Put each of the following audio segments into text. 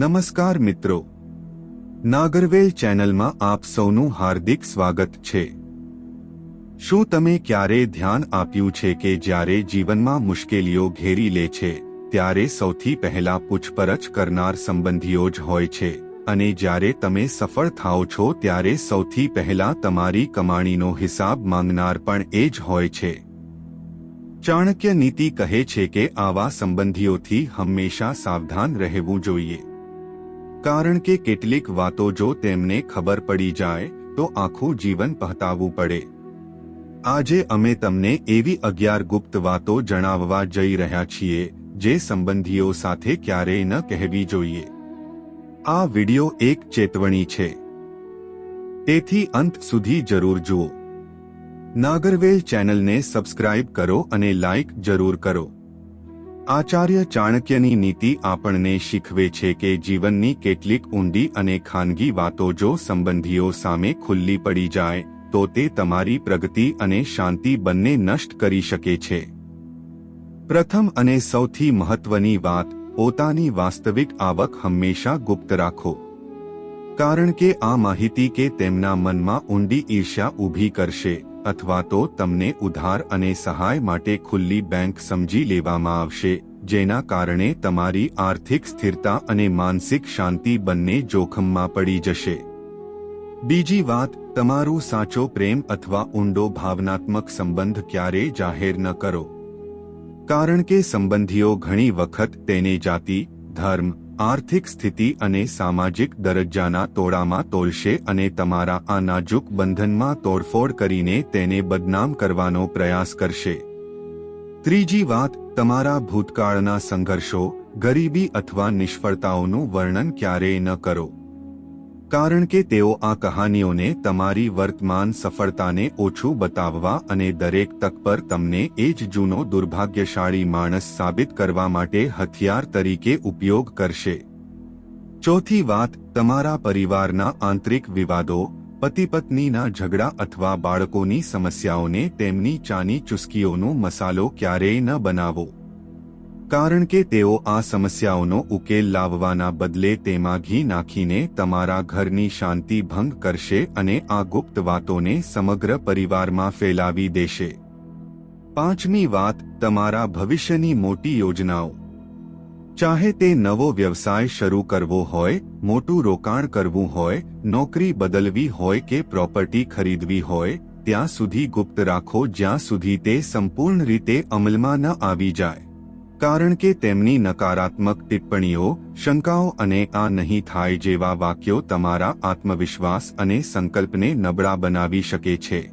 નમસ્કાર મિત્રો. નાગરવેલ ચેનલમાં આપ સૌનું હાર્દિક સ્વાગત છે. શું તમે ક્યારે ધ્યાન આપ્યું છે કે જ્યારે જીવનમાં મુશ્કેલીઓ ઘેરી લે છે, ત્યારે સૌથી પહેલા પૂછપરછ કરનાર સંબંધીઓ જ હોય છે, અને જ્યારે તમે સફળ થાઓ છો ત્યારે સૌથી પહેલા તમારી કમાણીનો હિસાબ માંગનાર પણ એ જ હોય છે. ચાણક્ય નીતિ કહે છે કે આવા સંબંધીઓથી હંમેશા સાવધાન રહેવું જોઈએ. કારણ કે કેટલીક વાતો જો તેમને ખબર પડી જાય, તો આખું જીવન પહતાવવું પડે. આજે અમે તમને એવી અગિયાર ગુપ્ત વાતો જણાવવા જઈ રહ્યા છીએ, જે સંબંધીઓ સાથે ક્યારેય ન કહેવી જોઈએ. આ વિડિયો એક ચેતવણી છે. તેથી અંત સુધી જરૂર જુઓ. નાગરવેલ ચેનલને સબસ્ક્રાઇબ કરો અને લાઇક જરૂર કરો. આચાર્ય ચાણક્યની નીતિ આપણને શીખવે છે કે જીવનની કેટલીક ઊંડી અને ખાનગી વાતો જો સંબંધીઓ સામે ખુલ્લી પડી જાય, તો તે તમારી પ્રગતિ અને શાંતિ બંને નષ્ટ કરી શકે છે. પ્રથમ અને સૌથી મહત્વની વાત, પોતાની વાસ્તવિક આવક હંમેશા ગુપ્ત રાખો. કારણ કે આ માહિતી કે તેમના મનમાં ઊંડી ઈર્ષ્યા ઊભી કરશે. અથવા તો તમને ઉધાર અને સહાય માટે ખુલ્લી બેંક સમજી લેવામાં આવશે, જેના કારણે તમારી આર્થિક સ્થિરતા અને માનસિક શાંતિ બંને જોખમમાં પડી જશે. બીજી વાત, તમારું સાચો પ્રેમ અથવા ઊંડો ભાવનાત્મક સંબંધ ક્યારેય જાહેર ન કરો. કારણ કે સંબંધીઓ ઘણી વખત તેને જાતિ, ધર્મ આર્થિક સ્થિતિ અને સામાજિક દરજ્જાના તોડામાં તોલશે અને તમારા આ નાજુક બંધનમાં તોડફોડ કરીને તેને બદનામ કરવાનો પ્રયાસ કરશે. ત્રીજી વાત, તમારા ભૂતકાળના સંઘર્ષો, ગરીબી અથવા નિષ્ફળતાઓનું વર્ણન ક્યારેય ન કરો. કારણ કે તેઓ આ કહાનીઓને તમારી વર્તમાન સફળતાને ઓછું બતાવવા અને દરેક તક પર તમને એ જ જૂનો દુર્ભાગ્યશાળી માણસ સાબિત કરવા માટે હથિયાર તરીકે ઉપયોગ કરશે. ચોથી વાત, તમારા પરિવારના આંતરિક વિવાદો પતિ પત્નીના ઝઘડા અથવા બાળકોની સમસ્યાઓને તેમની ચાની ચુસ્કીઓનો મસાલો ક્યારેય ન બનાવો. કારણ કે તેઓ આ સમસ્યાઓનો ઉકેલ લાવવાના બદલે તેમાં ઘી નાખીને તમારા ઘરની શાંતિ ભંગ કરશે અને આ ગુપ્ત વાતોને સમગ્ર પરિવારમાં ફેલાવી દેશે. પાંચમી વાત, તમારા ભવિષ્યની મોટી યોજનાઓ. ચાહે તે નવો વ્યવસાય શરૂ કરવો હોય, મોટું રોકાણ કરવું હોય, નોકરી બદલવી હોય કે પ્રોપર્ટી ખરીદવી હોય, ત્યાં સુધી ગુપ્ત રાખો જ્યાં સુધી તે સંપૂર્ણ રીતે અમલમાં ન આવી જાય. કારણ કે તેમની નકારાત્મક ટિપ્પણીઓ, શંકાઓ અને આ નહીં થાય જેવા વાક્યો તમારા આત્મવિશ્વાસ અને સંકલ્પને નબળા બનાવી શકે છે.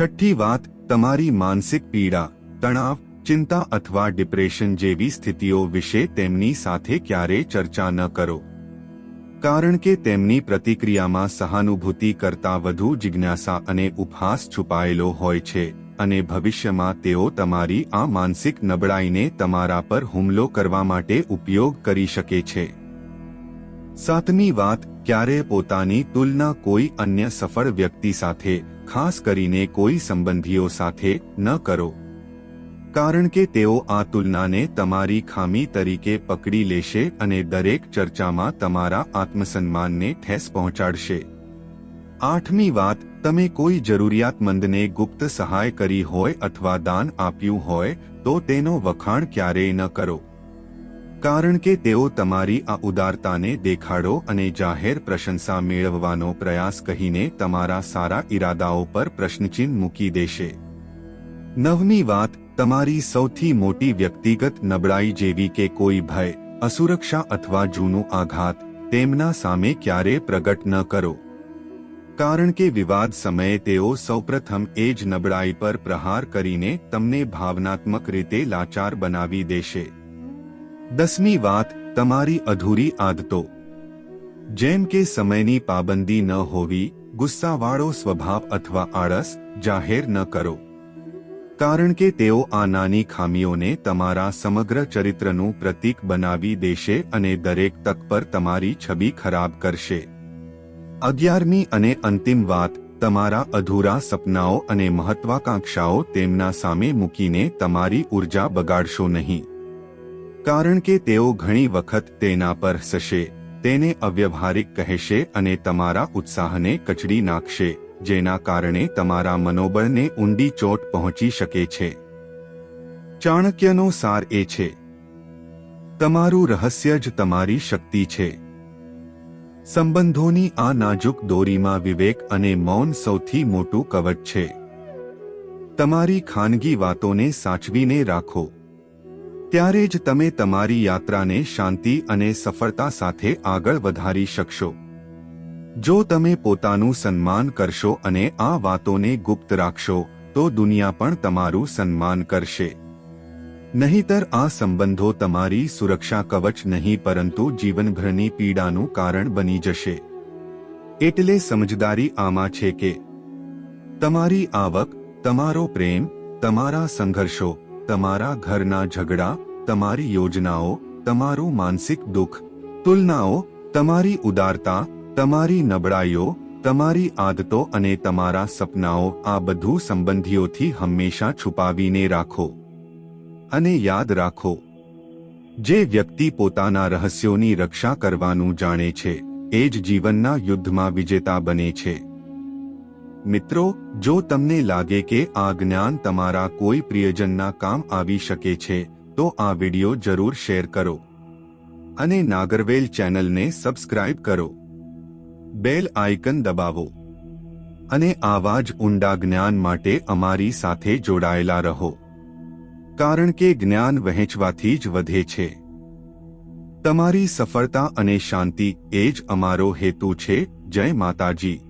છઠ્ઠી વાત, તમારી માનસિક પીડા, તણાવ, ચિંતા અથવા ડિપ્રેશન જેવી સ્થિતિઓ વિશે તેમની સાથે ક્યારે ચર્ચા ન કરો. કારણ કે તેમની પ્રતિક્રિયામાં સહાનુભૂતિ કરતા વધુ જિજ્ઞાસા અને ઉપહાસ છુપાયેલો હોય છે. અને ભવિષ્યમાં તેઓ તમારી આ માનસિક નબળાઈને તમારા પર હુમલો કરવા માટે ઉપયોગ કરી શકે છે. સાતમી વાત, ક્યારે પોતાની તુલના કોઈ અન્ય સફળ વ્યક્તિ સાથે, ખાસ કરીને કોઈ સંબંધીઓ સાથે, ન કરો. કારણ કે તેઓ આ તુલનાને તમારી ખામી તરીકે પકડી લેશે અને દરેક ચર્ચામાં તમારા આત્મસન્માનને ઠેસ પહોંચાડશે. આઠમી વાત, તમે કોઈ જરૂરિયાતમંદને ગુપ્ત સહાય કરી હોય અથવા દાન આપ્યું હોય, તો તેનો વખાણ ક્યારેય ન કરો. કારણ કે તેઓ તમારી આ ઉદારતાને દેખાડો અને જાહેર પ્રશંસા મેળવવાનો પ્રયાસ કહીને તમારા સારા ઈરાદાઓ પર પ્રશ્નચિહ્ન મૂકી દેશે. નવમી વાત, તમારી સૌથી મોટી વ્યક્તિગત નબળાઈ જેવી કે કોઈ ભય, અસુરક્ષા અથવા જૂનું આઘાત, તેમના સામે ક્યારે પ્રગટ ન કરો. કારણ કે વિવાદ સમયે તેઓ સૌપ્રથમ એ જ નબળાઈ પર પ્રહાર કરીને તમને ભાવનાત્મક રીતે લાચાર બનાવી દેશે. દસમી વાત, તમારી અધૂરી આદતો. જેમ કે સમયની પાબંદી ન હોવી, ગુસ્સાવાળો સ્વભાવ અથવા આળસ જાહેર ન કરો. કારણ કે તેઓ આ નાની ખામીઓને તમારા સમગ્ર ચરિત્રનું પ્રતીક બનાવી દેશે અને દરેક તક પર તમારી છબી ખરાબ કરશે. અગિયારમી અને અંતિમ વાત, તમારા અધૂરા સપનાઓ અને મહત્વાકાંક્ષાઓ તેમના સામે મૂકીને તમારી ઊર્જા બગાડશો નહીં. કારણ કે તેઓ ઘણી વખત તેના પર હસશે તેને અવ્યવહારિક કહેશે અને તમારા ઉત્સાહને કચડી નાખશે, જેના કારણે તમારા મનોબળને ઊંડી ચોટ પહોંચી શકે છે. ચાણક્યનો સાર એ છે. તમારું રહસ્ય જ તમારી શક્તિ છે. સંબંધોની આ નાજુક દોરીમાં વિવેક અને મૌન સૌથી મોટું કવચ છે. તમારી ખાનગી વાતોને સાચવીને રાખો. ત્યારે જ તમે તમારી યાત્રાને શાંતિ અને સફળતા સાથે આગળ વધારી શકશો. જો તમે પોતાનું સન્માન કરશો અને આ વાતોને ગુપ્ત રાખશો, તો દુનિયા પણ તમારું સન્માન કરશે. નહીતર આ સંબંધો તમારી સુરક્ષા કવચ નહીં પરંતુ જીવનભરની પીડાનું કારણ બની જશે. એટલે સમજદારી આમાં છે કે તમારી આવક, તમારો પ્રેમ, તમારા સંઘર્ષો, તમારા ઘરના ઝઘડા, તમારી યોજનાઓ, તમારું માનસિક દુઃખ, તુલનાઓ, તમારી ઉદારતા, તમારી નબળાઈઓ, તમારી આદતો અને તમારા સપનાઓ આ બધું સંબંધીઓથી હંમેશા છુપાવીને રાખો. અને યાદ રાખો, જે વ્યક્તિ પોતાના રહસ્યોની રક્ષા કરવાનું જાણે છે, એ જ જીવનના યુદ્ધમાં વિજેતા બને છે. મિત્રો, જો તમને લાગે કે આ જ્ઞાન તમારા કોઈ પ્રિયજનના કામ આવી શકે છે, તો આ વિડિયો જરૂર શેર કરો. અને નાગરવેલ ચેનલને સબસ્ક્રાઇબ કરો. બેલ આઇકન દબાવો. અને આવા જ ઊંડા જ્ઞાન માટે અમારી સાથે જોડાયેલા રહો. કારણ કે જ્ઞાન વહેંચવાથી જ વધે છે. તમારી સફળતા અને શાંતિ એ જ અમારો હેતુ છે. જય માતાજી.